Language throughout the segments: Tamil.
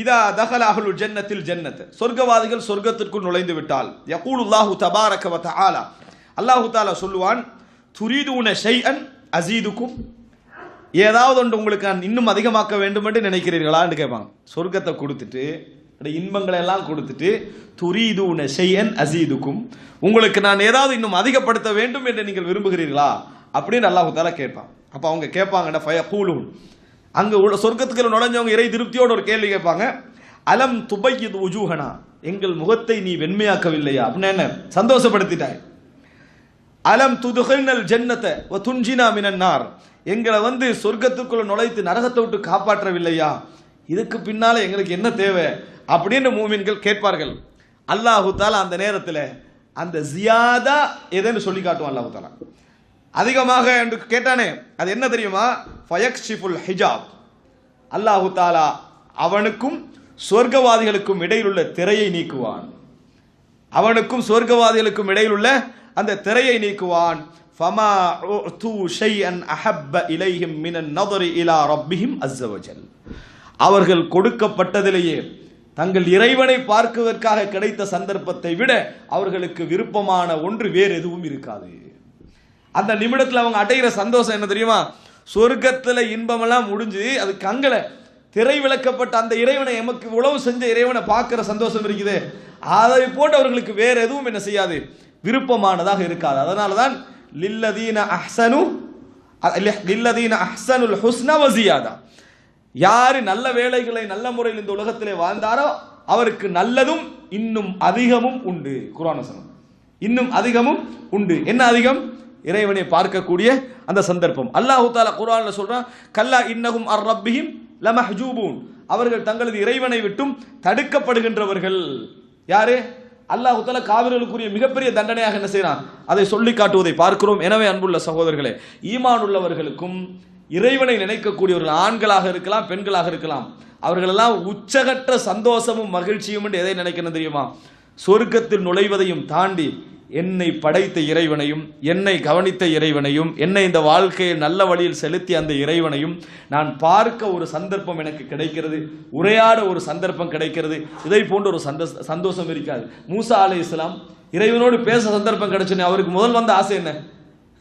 இதா தஹல் அஹ்லு ஜன்னத்தில் ஜன்னத். சொர்க்கவாதிகள் சொர்க்கத்திற்குள் நுழைந்து விட்டால் யகூலுல்லாஹு தபாரக வ தஆலா. அல்லாஹு தஆலா சொல்லுவான் துரிதுன ஷைஅன் அசீதுக்கும் ஏதாவது ஒன்று உங்களுக்கு நான் இன்னும் அதிகமாக்க வேண்டும் என்று நினைக்கிறீர்களான்னு கேட்பாங்க. சொர்க்கத்தை கொடுத்துட்டு இன்பங்களை எல்லாம் கொடுத்துட்டு துரிதுன ஷைஅன் அசீதுக்கும் உங்களுக்கு நான் ஏதாவது இன்னும் அதிகப்படுத்த வேண்டும் என்று நீங்கள் விரும்புகிறீர்களா? அப்படின்னு அல்லாஹு தஆலா கேட்பான். அப்போ அவங்க கேட்பாங்கடா ஃபயகூலுன். அங்க உள்ள சொர்க்கத்துக்குள்ள நுழைஞ்சவங்க இறை திருப்தியோட ஒரு கேள்வி கேட்பாங்க. அலம் துபையது உஜூஹனா? எங்கள் முகத்தை நீ வெண்மையாக்கவில்லையா? அப்படின்னு என்ன? சந்தோஷப்படுத்திட்டாய். அலம் துதுகல்னல் ஜன்னத்தை வ மினன்னார்? எங்களை வந்து சொர்க்கத்துக்குள்ள நுழைத்து நரகத்தை விட்டு காப்பாற்றவில்லையா? இதுக்கு பின்னால எங்களுக்கு என்ன தேவை? அப்படின்னு மூமின்கள் கேட்பார்கள். அல்லாஹு தாலா அந்த நேரத்தில் அந்த ஜியாதா எதுன்னு சொல்லி காட்டுவான் அல்லாஹு தாலா. அதிகமாக என்று கேட்டானே அது என்ன தெரியுமா? ஃபயக்ஷிஃபுல் ஹிஜாப். அல்லாஹு தாலா அவனுக்கும் சொர்க்கவாதிகளுக்கும் இடையில் உள்ள திரையை நீக்குவான். அவனுக்கும் சொர்க்கவாதிகளுக்கும் இடையில் உள்ள அந்த திரையை நீக்குவான். ஃபமா உது ஷைஅன் அஹப்ப இலைஹிம் மினன் நதரி இலா ரப்பிஹிம் அஸ்ஸவஜல். அவர்கள் கொடுக்கப்பட்டதிலேயே தங்கள் இறைவனை பார்க்குவதற்காக கிடைத்த சந்தர்ப்பத்தை விட அவர்களுக்கு விருப்பமான ஒன்று வேறு எதுவும் இருக்காது. அந்த நிமிடத்தில் அவங்க அடைகிற சந்தோஷம் என்ன தெரியுமா? சொர்க்கத்தில் இன்பமெல்லாம் முடிஞ்சு அது கங்களை திரை விளக்கப்பட்ட அந்த இறைவனை எமக்கு உழவு செஞ்ச இறைவனை பார்க்குற சந்தோஷம் இருக்குது. அதை போட்டு அவர்களுக்கு வேறு எதுவும் என்ன செய்யாது? விருப்பமானதாக இருக்காது. அதனால தான் லில்லதீன அஹ்சனு லில்லதீன அஹ்சனுல் ஹுஸ்னா வசியாதா யார் நல்ல வேலைகளை நல்ல முறையில் இந்த உலகத்திலே வாழ்ந்தாரோ அவருக்கு நல்லதும் இன்னும் அதிகமும் உண்டு. குர்ஆன் வசனம் இன்னும் அதிகமும் உண்டு. என்ன அதிகம்? இறைவனை பார்க்கக்கூடிய அந்த சந்தர்ப்பம். அல்லாஹு தாலா குர்ஆன்ல சொல்றான் கல்லா இன்னகும் அர் ரப்பியும் லமஹூபூன் அவர்கள் தங்களது இறைவனை விட்டும் தடுக்கப்படுகின்றவர்கள். யாரு? அல்லாஹு தால காவிர்களுக்குரிய மிகப்பெரிய தண்டனையாக என்ன செய்யறான் அதை சொல்லி காட்டுவதை பார்க்கிறோம். எனவே அன்புள்ள சகோதரர்களே ஈமான் உள்ளவர்களுக்கும் இறைவனை நினைக்கக்கூடியவர்கள் ஆண்களாக இருக்கலாம் பெண்களாக இருக்கலாம். அவர்களெல்லாம் உச்சகற்ற சந்தோஷமும் மகிழ்ச்சியும் என்று எதை நினைக்கணும் தெரியுமா? சொர்க்கத்தில் நுழைவதையும் தாண்டி என்னை படைத்த இறைவனையும் என்னை கவனித்த இறைவனையும் என்னை இந்த வாழ்க்கையை நல்ல வழியில் செலுத்திய அந்த இறைவனையும் நான் பார்க்க ஒரு சந்தர்ப்பம் எனக்கு கிடைக்கிறது உரையாட ஒரு சந்தர்ப்பம் கிடைக்கிறது. இதை போன்ற ஒரு சந்த சந்தோஷம் இருக்காது. மூசா அலை இஸ்லாம் இறைவனோடு பேச சந்தர்ப்பம் கிடைச்சுன்னு அவருக்கு முதல் வந்த ஆசை என்ன?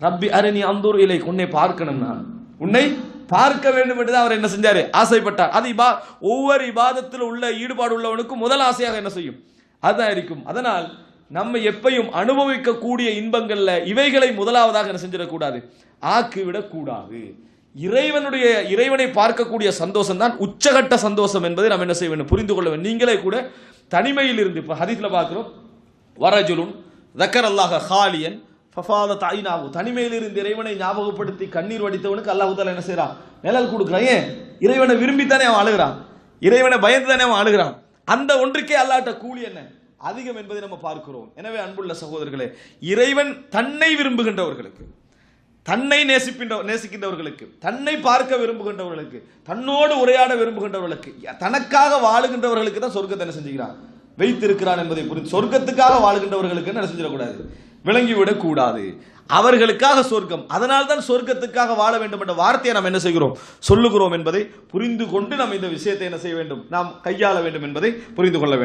ரப்பி அரணி அந்தூர் இலை உன்னை பார்க்கணும் நான். உன்னை பார்க்க வேண்டும் என்று தான் அவர் என்ன செஞ்சாரு? ஆசைப்பட்டார். அது இபா ஒவ்வொரு இபாதத்தில் உள்ள ஈடுபாடு உள்ளவனுக்கும் முதல் ஆசையாக என்ன செய்யும்? அதுதான் இருக்கும். அதனால் நம்ம எப்பையும் அனுபவிக்கக்கூடிய இன்பங்கள்ல இவைகளை முதலாவதாக என்ன செஞ்சிடக்கூடாது? ஆக்கி விடக்கூடாது இறைவனுடைய இறைவனை பார்க்கக்கூடிய சந்தோஷம் தான் உச்சகட்ட சந்தோஷம் என்பதை நாம் என்ன செய்ய வேண்டும்? புரிந்து கொள்ள வேண்டும். நீங்களே கூட தனிமையில் இருந்து இப்போ ஹதீஸில் பார்க்குறோம். வரஜுலுன் தக்கர் அல்லாஹ ஹாலியன் ஃபஃபாத தாயினாவு தனிமையில் இருந்து இறைவனை ஞாபகப்படுத்தி கண்ணீர் வடித்தவனுக்கு அல்லாஹு என்ன செய்கிறான் நிழல் கொடுக்குறான். ஏன்? இறைவனை விரும்பித்தானே அவன் அழுகிறான். இறைவனை பயந்து தானே அவன் அழுகிறான். அந்த ஒன்றுக்கே அல்லாட்ட கூலி என்ன? அதிகம் என்பதை நம்ம பார்க்கிறோம். எனவே அன்புள்ள சகோதரர்களே இறைவன் தன்னை விரும்புகின்றவர்களுக்கு தன்னை நேசிக்கின்ற நேசிக்கின்றவர்களுக்கு தன்னை பார்க்க விரும்புகின்றவர்களுக்கு தன்னோடு உரையாட விரும்புகின்றவர்களுக்கு தனக்காக வாழுகின்றவர்களுக்கு தான் சொர்க்கத்தை என்ன செஞ்சுக்கிறான்? வைத்திருக்கிறான் என்பதை புரிந்து சொர்க்கத்துக்காக வாழுகின்றவர்களுக்கு என்ன செஞ்சிடக்கூடாது? விளங்கிவிடக் கூடாது அவர்களுக்காக சொர்க்கம் அதனால் தான் சொர்க்கத்துக்காக வாழ வேண்டும் என்ற வார்த்தையை நாம் என்ன செய்கிறோம்? சொல்லுகிறோம் என்பதை புரிந்து கொண்டு நாம் இந்த விஷயத்தை என்ன செய்ய வேண்டும்? நாம் கையாள வேண்டும் என்பதை புரிந்து கொள்ள வேண்டும்.